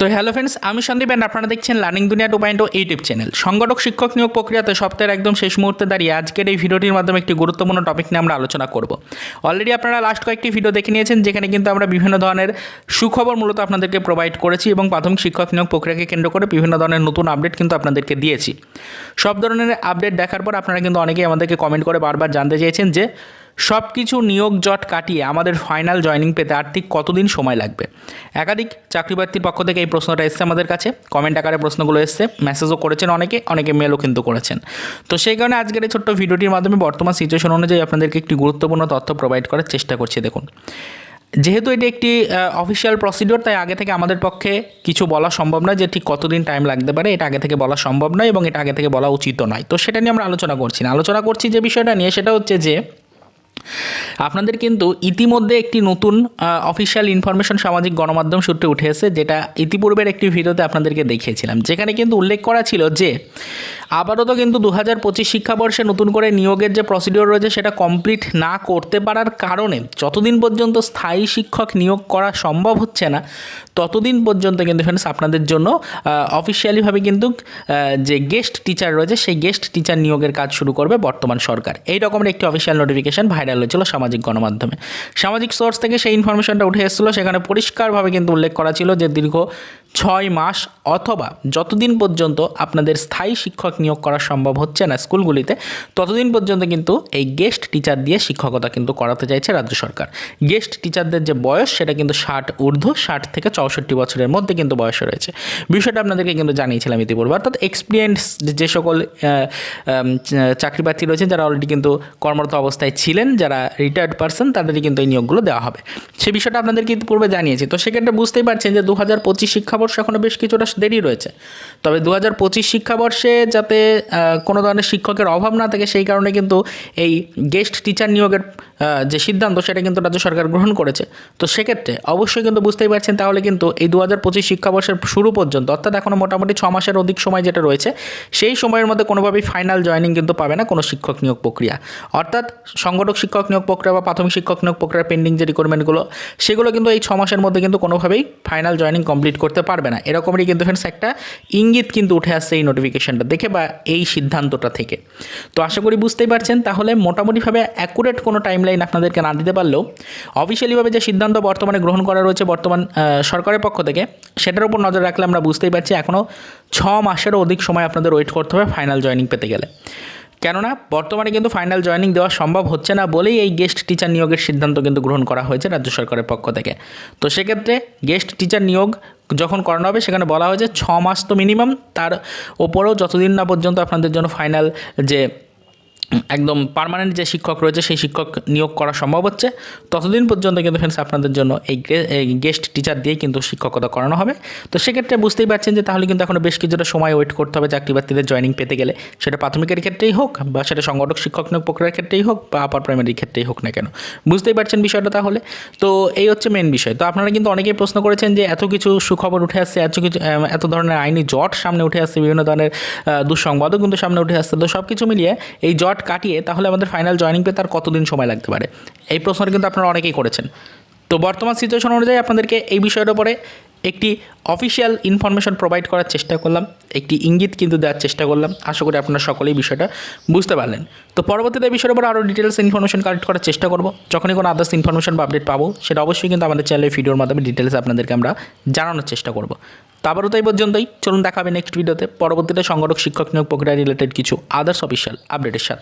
তো hello friends আমি Sandeep and আপনারা দেখছেন লার্নিং দুনিয়া টু পয়েন্ট ইউটিউব চ্যানেল সংগঠক, শিক্ষক নিয়োগ প্রক্রিয়াতে সপ্তাহের একদম শেষ মুহূর্তে দাঁড়িয়ে আজকের এই ভিডিওটির মাধ্যমে একটি গুরুত্বপূর্ণ টপিক নিয়ে আমরা আলোচনা করব। অলরেডি আপনারা লাস্ট কয়েকটি ভিডিও দেখে নিয়েছেন, যেখানে কিন্তু আমরা বিভিন্ন ধরনের সুখবর মূলত আপনাদেরকে প্রোভাইড করেছি এবং প্রাথমিক শিক্ষক নিয়োগ প্রক্রিয়াকে কেন্দ্র করে বিভিন্ন ধরনের নতুন আপডেট কিন্তু আপনাদেরকে দিয়েছি। সব ধরনের আপডেট দেখার পর আপনারা কিন্তু অনেকেই আমাদেরকে কমেন্ট করে বারবার জানতে চেয়েছেন যে সব কিছু নিয়োগ জট কাটিয়ে আমাদের ফাইনাল জয়নিং পেতে আর ঠিক কতদিন সময় লাগবে? একাধিক চাকরি প্রার্থীর পক্ষ থেকে এই প্রশ্নটা এসছে আমাদের কাছে। কমেন্ট আকারে প্রশ্নগুলো এসছে। মেসেজও করেছেন অনেকে অনেকে মেলও কিন্তু করেছেন। তো সেই কারণে আজকের এই ছোট্ট ভিডিওটির মাধ্যমে বর্তমান সিচুয়েশন অনুযায়ী আপনাদেরকে একটি গুরুত্বপূর্ণ তথ্য প্রোভাইড করার চেষ্টা করছি, দেখুন। যেহেতু এটি একটি অফিসিয়াল প্রসিডিওর তাই আগে থেকে আমাদের পক্ষে কিছু বলা সম্ভব নয় যে ঠিক কতদিন টাইম লাগতে পারে। এটা আগে থেকে বলা সম্ভব নয় এবং এটা আগে থেকে বলা উচিত নয়। তো সেটা নিয়ে আমরা আলোচনা করছি না। আলোচনা করছি যে বিষয়টা নিয়ে, সেটা হচ্ছে যে আপনাদের কিন্তু ইতিমধ্যে একটি নতুন অফিসিয়াল ইনফরমেশন সামাজিক গণমাধ্যম সূত্রে উঠে এসেছে, যেটা ইতিপূর্বের একটি ভিডিওতে আপনাদেরকে দেখিয়েছিলাম। যেখানে কিন্তু উল্লেখ করা ছিল যে আপাতত কিন্তু দু হাজার পঁচিশ শিক্ষাবর্ষে নতুন করে নিয়োগের যে প্রসিডিওর রয়েছে, সেটা কমপ্লিট না করতে পারার কারণে যতদিন পর্যন্ত স্থায়ী শিক্ষক নিয়োগ করা সম্ভব হচ্ছে না, ততদিন পর্যন্ত কিন্তু ফ্রেন্ডস আপনাদের জন্য অফিসিয়ালিভাবে কিন্তু যে গেস্ট টিচার রয়েছে, সেই গেস্ট টিচার নিয়োগের কাজ শুরু করবে বর্তমান সরকার। এই রকমের একটি অফিসিয়াল নোটিফিকেশন ভাইরাল হয়েছিল সামাজিক গণমাধ্যমে। সামাজিক সোর্স থেকে সেই ইনফরমেশনটা উঠে এসেছিল, সেখানে পরিষ্কারভাবে কিন্তু উল্লেখ করা ছিল যে দীর্ঘ ছয় মাস অথবা যতদিন পর্যন্ত আপনাদের স্থায়ী শিক্ষক নিয়োগ করা সম্ভব হচ্ছে না স্কুলগুলিতে, ততদিন পর্যন্ত কিন্তু এই গেস্ট টিচার দিয়ে শিক্ষকতা কিন্তু করাতে চাইছে রাজ্য সরকার। গেস্ট টিচারদের যে বয়স, সেটা কিন্তু ষাট ঊর্ধ্ব, ষাট থেকে চৌষট্টি বছরের মধ্যে কিন্তু বয়স রয়েছে। বিষয়টা আপনাদেরকে কিন্তু জানিয়েছিলাম ইতিপূর্বে। অর্থাৎ এক্সপিরিয়েন্স যে সকল চাকরি প্রার্থী রয়েছেন, যারা অলরেডি কিন্তু কর্মরত অবস্থায় ছিলেন, যারা রিটায়ার্ড পার্সন তাদেরই কিন্তু এই নিয়োগগুলো দেওয়া হবে। সে বিষয়টা আপনাদেরকে ইতিপূর্বে জানিয়েছি। তো সেক্ষেত্রে বুঝতেই পারছেন যে দু হাজার পঁচিশ শিক্ষাবর্ষ এখনও বেশ কিছুটা দেরি রয়েছে। তবে দু হাজার পঁচিশ শিক্ষাবর্ষে যাতে কোনো ধরনের শিক্ষকের অভাব না থাকে, সেই কারণে কিন্তু এই গেস্ট টিচার নিয়োগের যে সিদ্ধান্ত, সেটা কিন্তু রাজ্য সরকার গ্রহণ করেছে। তো সেক্ষেত্রে অবশ্যই কিন্তু বুঝতেই পারছেন, তাহলে কিন্তু এই দু হাজার পঁচিশ শিক্ষাবর্ষের শুরু পর্যন্ত, অর্থাৎ এখনও মোটামুটি ছ মাসের অধিক সময় যেটা রয়েছে, সেই সময়ের মধ্যে কোনোভাবেই ফাইনাল জয়নিং কিন্তু পাবে না কোনো শিক্ষক নিয়োগ প্রক্রিয়া। অর্থাৎ সংগঠক শিক্ষক নিয়োগ প্রক্রিয়া বা প্রাথমিক শিক্ষক নিয়োগ প্রক্রিয়ার পেন্ডিং যে রিকোয়ারমেন্টগুলো সেগুলো কিন্তু এই ছ মাসের মধ্যে কিন্তু কোনোভাবেই ফাইনাল জয়নিং কমপ্লিট করতে পারবে না। এরকমই কিন্তু ফ্রেন্ডস একটা ইঙ্গিত কিন্তু উঠে আসছে এই নোটিফিকেশনটা দেখে বা এই সিদ্ধান্তটা থেকে। তো আশা করি বুঝতেই পারছেন। তাহলে মোটামুটিভাবে অ্যাকুরেট কোনো টাইমলাইন আপনাদেরকে না দিতে পারলেও অফিসিয়ালিভাবে যে সিদ্ধান্ত বর্তমানে গ্রহণ করা রয়েছে বর্তমান সরকারের পক্ষ থেকে, সেটার উপর নজর রাখলে আমরা বুঝতেই পারছি এখনও ছ মাসেরও অধিক সময় আপনাদের ওয়েট করতে হবে ফাইনাল জয়নিং পেতে গেলে। কেননা বর্তমানে কিন্তু ফাইনাল জয়নিং দেওয়া সম্ভব হচ্ছে না বলেই এই গেস্ট টিচার নিয়োগের সিদ্ধান্ত কিন্তু গ্রহণ করা হয়েছে রাজ্য সরকারের পক্ষ থেকে। তো সেক্ষেত্রে গেস্ট টিচার নিয়োগ যখন করানো হবে, সেখানে বলা হয়েছে ছ মাস তো মিনিমাম তার ওপরেও যতদিন না পর্যন্ত আপনাদের জন্য ফাইনাল যে একদম পার্মানেন্ট যে শিক্ষক রয়েছে, সেই শিক্ষক নিয়োগ করা সম্ভব হচ্ছে। ততদিন পর্যন্ত কিন্তু ফ্রেন্ডস আপনাদের জন্য এই গেস্ট টিচার দিয়ে কিন্তু শিক্ষকতা করানো হবে। তো সেক্ষেত্রে বুঝতেই পারছেন যে তাহলে কিন্তু এখনও বেশ কিছুটা সময় ওয়েট করতে হবে চাকরি প্রার্থীদের জয়নিং পেতে গেলে। সেটা প্রাথমিকের ক্ষেত্রেই হোক বা সেটা সংগঠক, শিক্ষক নিয়োগ প্রক্রিয়ার ক্ষেত্রেই হোক বা আপার প্রাইমারির ক্ষেত্রেই হোক না কেন। বুঝতেই পারছেন বিষয়টা তাহলে? তো এই হচ্ছে মেন বিষয়। তো আপনারা কিন্তু অনেকেই প্রশ্ন করেছেন যে এত কিছু সুখবর উঠে আসছে, এত কিছু এত ধরনের আইনি জট সামনে উঠে আসছে, বিভিন্ন ধরনের দুঃসংবাদও কিন্তু সামনে উঠে আসছে। তো সব কিছু মিলিয়ে এই জট কাটিয়ে তাহলে আমাদের ফাইনাল জয়নিং পেতে আর কতদিন সময় লাগতে পারে? এই প্রশ্নটা কিন্তু আপনারা অনেকেই করেছেন। তো বর্তমান সিচুয়েশন অনুযায়ী আপনাদেরকে এই বিষয়ের উপরে একটি অফিসিয়াল ইনফরমেশন প্রোভাইড করার চেষ্টা করলাম, একটি ইঙ্গিত কিন্তু দেওয়ার চেষ্টা করলাম। আশা করি আপনারা সকলেই বিষয়টা বুঝতে পারলেন। তো পরবর্তীতে এই বিষয়ের উপর আরও ডিটেলস ইনফরমেশন কালেক্ট করার চেষ্টা করব। যখনই কোনো আদার্স ইনফরমেশন বা আপডেট পাবো, সেটা অবশ্যই কিন্তু আমাদের চ্যানেলের ভিডিওর মাধ্যমে ডিটেলস আপনাদেরকে আমরা জানানোর চেষ্টা করব। তো আবারও তাই পর্যন্তই। চলুন দেখাবে নেক্সট ভিডিওতে পরবর্তীতে সংগঠক, শিক্ষক নিয়োগ প্রক্রিয়া রিলেটেড কিছু আদার্স অফিসিয়াল আপডেটের সাথে।